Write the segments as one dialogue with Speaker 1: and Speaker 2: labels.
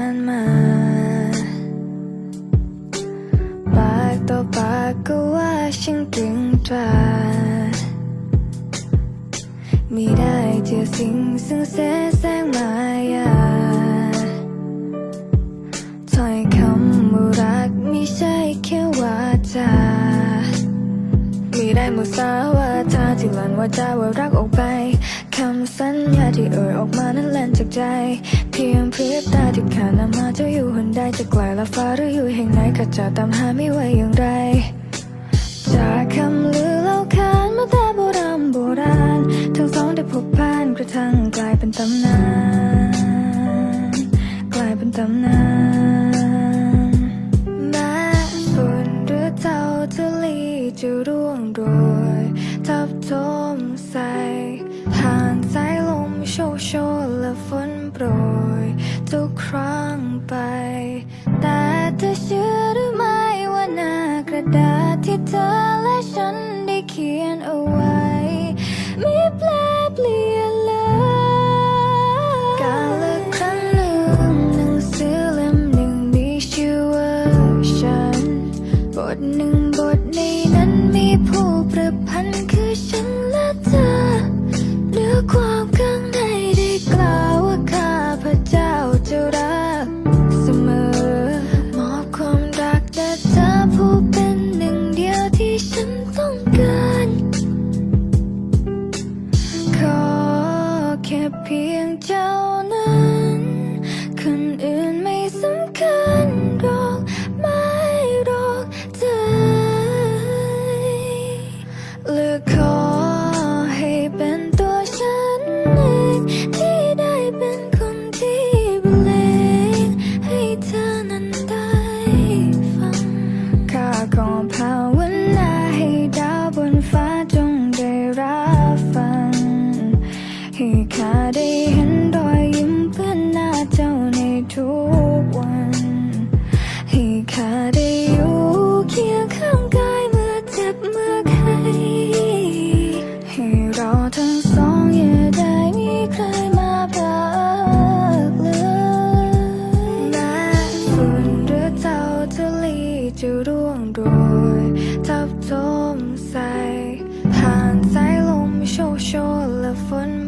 Speaker 1: านมา ปากต่อปากก็ว่าฉันตึงตราไม่ได้เจอสิ่งซึ่งเสแสงมายาถ้อยคำว่ารักไม่ใช่แค่วาจามีได้มุสาวาทาที่หลั่นว่าจาว่ารักออกไปคำสัญญาที่เอ่ยออกมานั้นแล่นจากใจ เพียงพริบตาที่ขาดนำมาจ้าอยู่หนใดจะไกลละฟ้าหรืออยู่แห่งไหนก็จะตามหาไม่ไหวอย่างไร จากคำลือเล่าขานมาแต่โบราณโบราณ ทั้งสองได้พบผ่านกระทั่งกลายเป็นตำนาน กลายเป็นตำนานแม้ฝนหรือเจ้าจะลีจะร่วงโรยทับทมใส่ผ่านสายลมโชโชและฝนโปรย ครั้งไป แต่เธอเชื่อหรือไม่ว่าหน้ากระดาษที่เธอและฉัน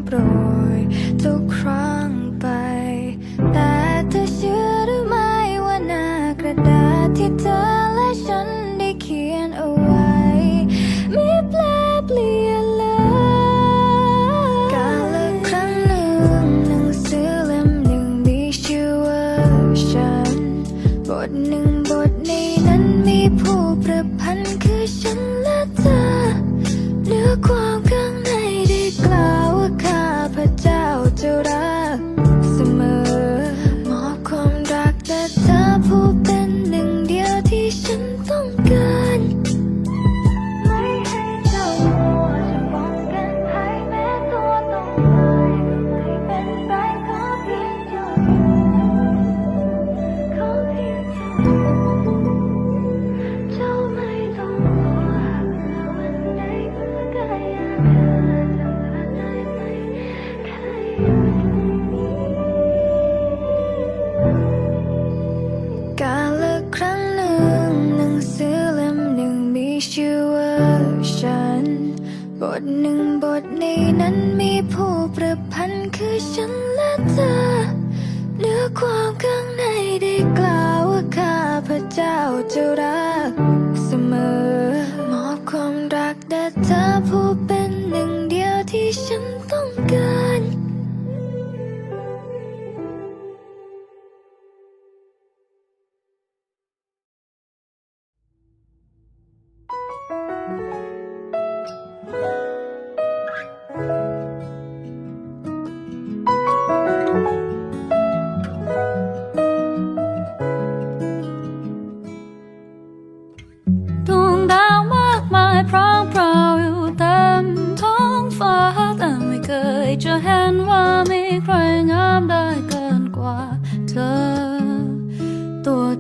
Speaker 1: โปรยทุกครั้งไป แต่เธอเชื่อหรือไม่ว่าหน้ากระดาษที่เธอ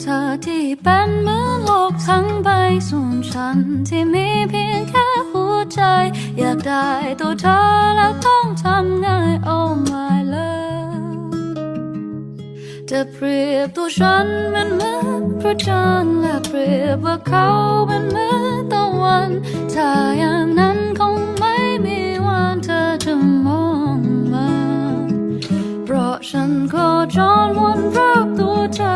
Speaker 1: เธอที่เป็นเหมือน
Speaker 2: โลกทั้งใบส่วนฉันที่มีเพียงแค่หัวใจ อยากได้ตัวเธอแล้วต้องทำไง Oh my love จะเปรียบตัวฉันมันเหมือนพระจันทร์และเปรียบว่าเขาเป็นเหมือนตะวันถ้าอย่างนั้นคงไม่มีวันเธอจะมองมา เพราะฉันโคจรวนรอบตัวเธอ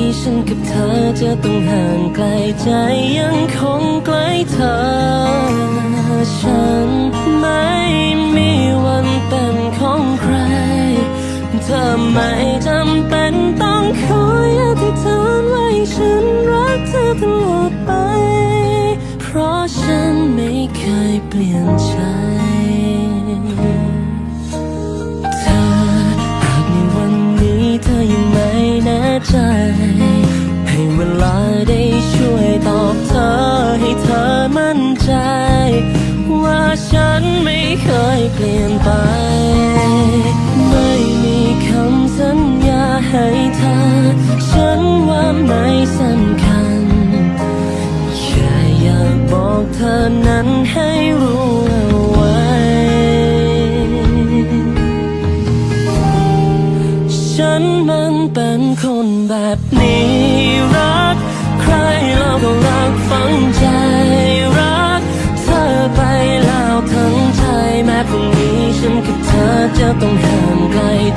Speaker 3: ฉันกับเธอจะต้องห่างไกลใจยังคงใกล้เธอ ฉันไม่มีวันเป็นของใคร เธอไม่จำเป็นต้องคอยอธิษฐานไว้ฉันรักเธอตลอดไป เพราะฉันไม่เคยเปลี่ยนใจ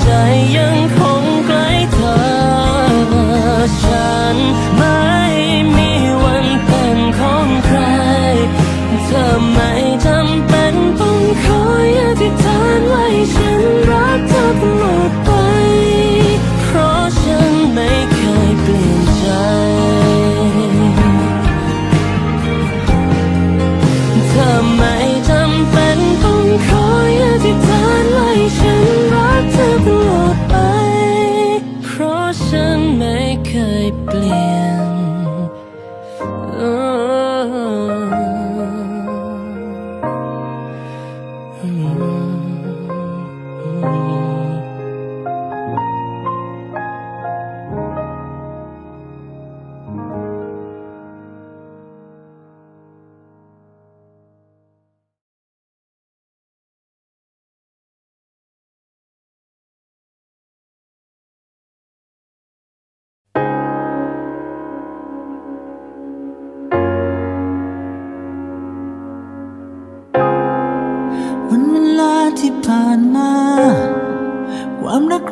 Speaker 3: ใจยังคงใกล้เธอ ฉันไม่มีวันเป็นของใคร เธอไม่จำเป็นต้องคออย่าที่านไว้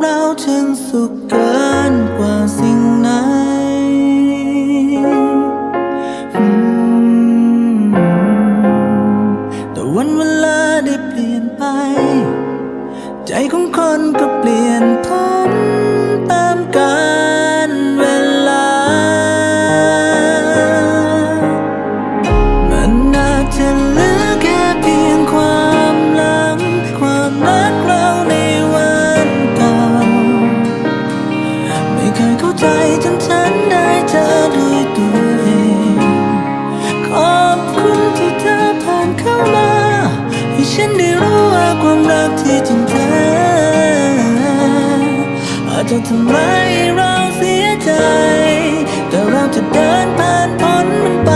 Speaker 4: เราช่างสุขเกินกว่าสิ่งไหนแต่วันเวลาได้เปลี่ยนไป ใจของคนก็เปลี่ยนทัน ให้ฉันได้รู้ว่าความรักที่จริงแท้อาจจะทำร้ายเราเสียใจ แต่เราจะเดินผ่านพ้นมันไป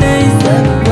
Speaker 4: ในสักวัน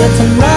Speaker 5: got some